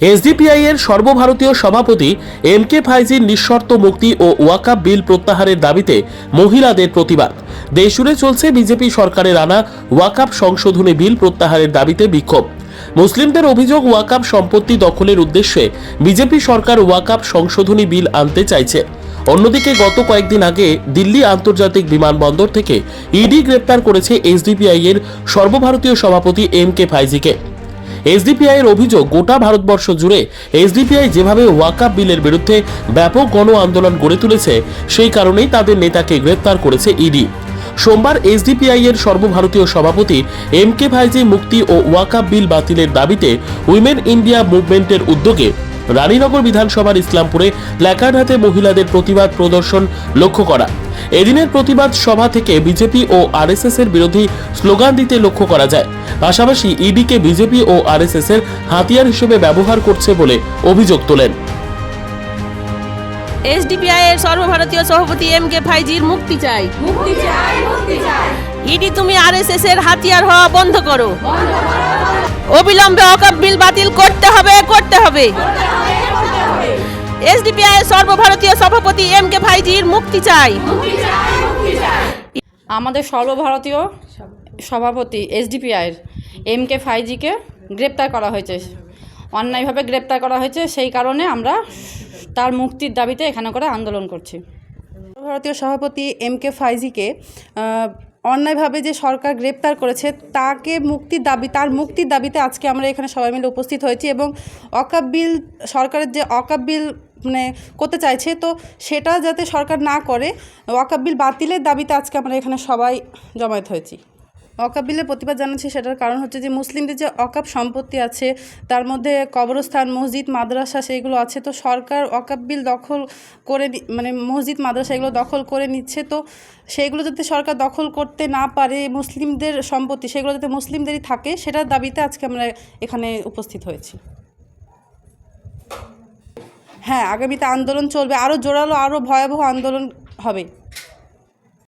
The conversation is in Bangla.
এসডিপিআই এর সর্বভারতীয় সভাপতি এম কে ফাইজির নিঃশর্ত মুক্তি ও ওয়াকাপ বিল প্রত্যাহারের দাবিতে মহিলাদের প্রতিবাদ। দেশজুড়ে চলছে বিজেপি সরকারের আনা ওয়াকাপ সংশোধনী বিল প্রত্যাহারের দাবিতে বিক্ষোভ। মুসলিমদের অভিযোগ ওয়াকাপ সম্পত্তি দখলের উদ্দেশ্যে বিজেপি সরকার ওয়াকাপ সংশোধনী বিল আনতে চাইছে। অন্যদিকে গত কয়েকদিন আগে দিল্লি আন্তর্জাতিক বিমানবন্দর থেকে ইডি গ্রেপ্তার করেছে এসডিপিআই এর সর্বভারতীয় সভাপতি এম কে ফাইজিকে। এসডিপিআই এর অভিযোগ, গোটা ভারতবর্ষ জুড়ে এসডিপিআই যেভাবে ওয়াকাপ বিলের বিরুদ্ধে ব্যাপক গণ আন্দোলন গড়ে তুলেছে, সেই কারণেই তাদের নেতাকে গ্রেপ্তার করেছে ইডি। সোমবার এসডিপিআই এর সর্বভারতীয় সভাপতি এম কে ভাইজি মুক্তি ও ওয়াকাপ বিল বাতিলের দাবিতে উইমেন ইন্ডিয়া মুভমেন্টের উদ্যোগে রানীনগর বিধানসভার ইসলামপুরে প্ল্যাকার্ড হাতে মহিলাদের প্রতিবাদ প্রদর্শন লক্ষ্য করা। এদিনের প্রতিবাদ সভা থেকে বিজেপি ও আরএসএস এর বিরোধী স্লোগান দিতে লক্ষ্য করা যায়। পাশাপাশি ইডিকে বিজেপি ও আরএসএস এর হাতিয়ার হিসেবে ব্যবহার করছে বলে অভিযোগ তোলেন। এসডিপিআই এর সর্বভারতীয় সভাপতি এম কে ফাইজির মুক্তি চাই। মুক্তি চাই মুক্তি চাই। ইডি তুমি আরএসএস এর হাতিয়ার হওয়া বন্ধ করো। অবিলম্বে অকাপ বিল বাতিল করতে হবে করতে হবে। এসডিপিআই এর সর্বভারতীয় সভাপতি এম কে ফাইজির মুক্তি চাই। মুক্তি চাই মুক্তি চাই আমাদের সর্বভারতীয় সভাপতি এসডিপিআইয়ের এম কে ফাইজিকে গ্রেপ্তার করা হয়েছে। অন্যায়ভাবে গ্রেপ্তার করা হয়েছে সেই কারণে আমরা তার মুক্তির দাবিতে এখানে করে আন্দোলন করছি। ভারতীয় সভাপতি এম কে ফাইজিকে অন্যায়ভাবে যে সরকার গ্রেপ্তার করেছে, তাকে মুক্তির দাবি, তার মুক্তির দাবিতে আজকে আমরা এখানে সবাই মিলে উপস্থিত হয়েছি এবং অকাব্যিল বিল, সরকারের যে অকাব্যিল বিল মানে করতে চাইছে, তো সেটা যাতে সরকার না করে, অকাপ বিল বাতিলের দাবিতে আজকে আমরা এখানে সবাই জমায়েত হয়েছি। অকাপ প্রতিবাদ জানাচ্ছে সেটার কারণ হচ্ছে যে মুসলিমদের যে অকাপ সম্পত্তি আছে, তার মধ্যে কবরস্থান, মসজিদ, মাদ্রাসা সেইগুলো আছে। তো সরকার অকাপ বিল দখল করে মানে মসজিদ, মাদ্রাসা এগুলো দখল করে নিচ্ছে। তো সেইগুলো যাতে সরকার দখল করতে না পারে, মুসলিমদের সম্পত্তি সেগুলো যাতে মুসলিমদেরই থাকে, সেটার দাবিতে আজকে আমরা এখানে উপস্থিত হয়েছি। হ্যাঁ আগামীতে আন্দোলন চলবে। আরও জোরালো আরও ভয়াবহ আন্দোলন হবে।